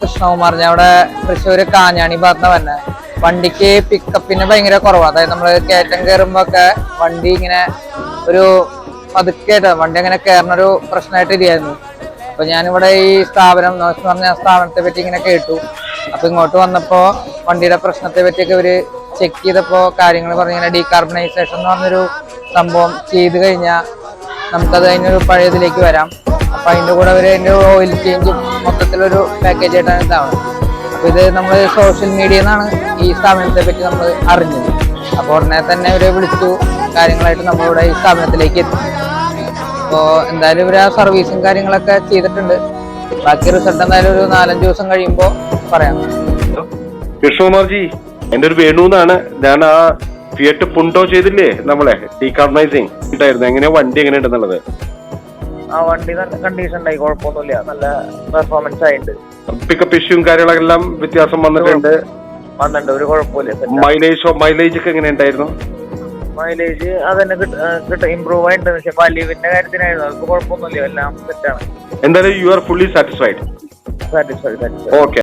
കൃഷ്ണകുമാർ ഞാൻ അവിടെ തൃശ്ശൂര് കാഞ്ഞാണി ഭാഗത്ത് തന്നെ വണ്ടിക്ക് പിക്കപ്പിന് ഭയങ്കര കുറവാണ് അതായത് നമ്മൾ കയറ്റം കയറുമ്പോ ഒക്കെ വണ്ടി ഇങ്ങനെ ഒരു പതുക്കെ വണ്ടി അങ്ങനെ കയറുന്ന ഒരു പ്രശ്നമായിട്ട് ഇരിയായിരുന്നു. അപ്പൊ ഞാനിവിടെ ഈ സ്ഥാപനം എന്ന് പറഞ്ഞ സ്ഥാപനത്തെ പറ്റി ഇങ്ങനെ കേട്ടു. അപ്പൊ ഇങ്ങോട്ട് വന്നപ്പോ വണ്ടിയുടെ പ്രശ്നത്തെ പറ്റിയൊക്കെ ഇവർ ചെക്ക് ചെയ്തപ്പോ കാര്യങ്ങൾ പറഞ്ഞിങ്ങനെ ഡീകാർബണൈസേഷൻ എന്ന് പറഞ്ഞൊരു സംഭവം ചെയ്ത് കഴിഞ്ഞാൽ നമുക്കത് അതിനൊരു പഴയതിലേക്ക് വരാം. അപ്പൊ അതിന്റെ കൂടെ അവർ അതിന്റെ ഓയിൽ ചേഞ്ചും മൊത്തത്തിലൊരു പാക്കേജ് ആയിട്ടാണ് ഇതാവുന്നത് അപ്പൊ ഇത് നമ്മൾ സോഷ്യൽ മീഡിയയിൽ നിന്നാണ് ഈ സ്ഥാപനത്തെ പറ്റി നമ്മൾ അറിഞ്ഞത്. അപ്പോൾ ഉടനെ തന്നെ ഇവരെ വിളിച്ചു കാര്യങ്ങളായിട്ട് നമ്മളിവിടെ ഈ സ്ഥാപനത്തിലേക്ക് എത്തി. അപ്പോൾ എന്തായാലും ഇവർ ആ സർവീസും കാര്യങ്ങളൊക്കെ ചെയ്തിട്ടുണ്ട്. ബാക്കി റിസൾട്ട് എന്തായാലും ഒരു നാലഞ്ച് ദിവസം കഴിയുമ്പോൾ പറയാം. കൃഷ്ണകുമാർജി എന്റെ ഒരു വേണു എന്നാണ്. ഞാൻ ആ ഫിയറ്റ് പുണ്ടോ ചെയ്തില്ലേ നമ്മളെ? ഡീകാർബണൈസിങ് ഉണ്ടായിരുന്നു. എങ്ങനെയാ വണ്ടി എങ്ങനെ ഉണ്ടെന്നുള്ളത് ആ വണ്ടി നല്ല കണ്ടീഷൻ ഉണ്ടായി കുഴപ്പമൊന്നുമില്ല. നല്ല പെർഫോമൻസ് ആയിട്ടുണ്ട്. പിക്കപ്പ് ഇഷ്യൂവും കാര്യങ്ങളെല്ലാം വ്യത്യാസം വന്നിട്ടുണ്ട്. വന്നിട്ടുണ്ട് ഒരു കുഴപ്പമില്ല. മൈലേജ് മൈലേജ് ഒക്കെ എങ്ങനെ ഉണ്ടായിരുന്നു മൈലേജ് അതന്നെ കിട്ടും ഇമ്പ്രൂവ് ആയിട്ടുണ്ട്. പക്ഷെ വലിവിന്റെ കാര്യത്തിനായിരുന്നു. അവർക്ക് കുഴപ്പമൊന്നുമില്ല എല്ലാം സെറ്റാണ് എന്തായാലും you are fully satisfied satisfied satisfied okay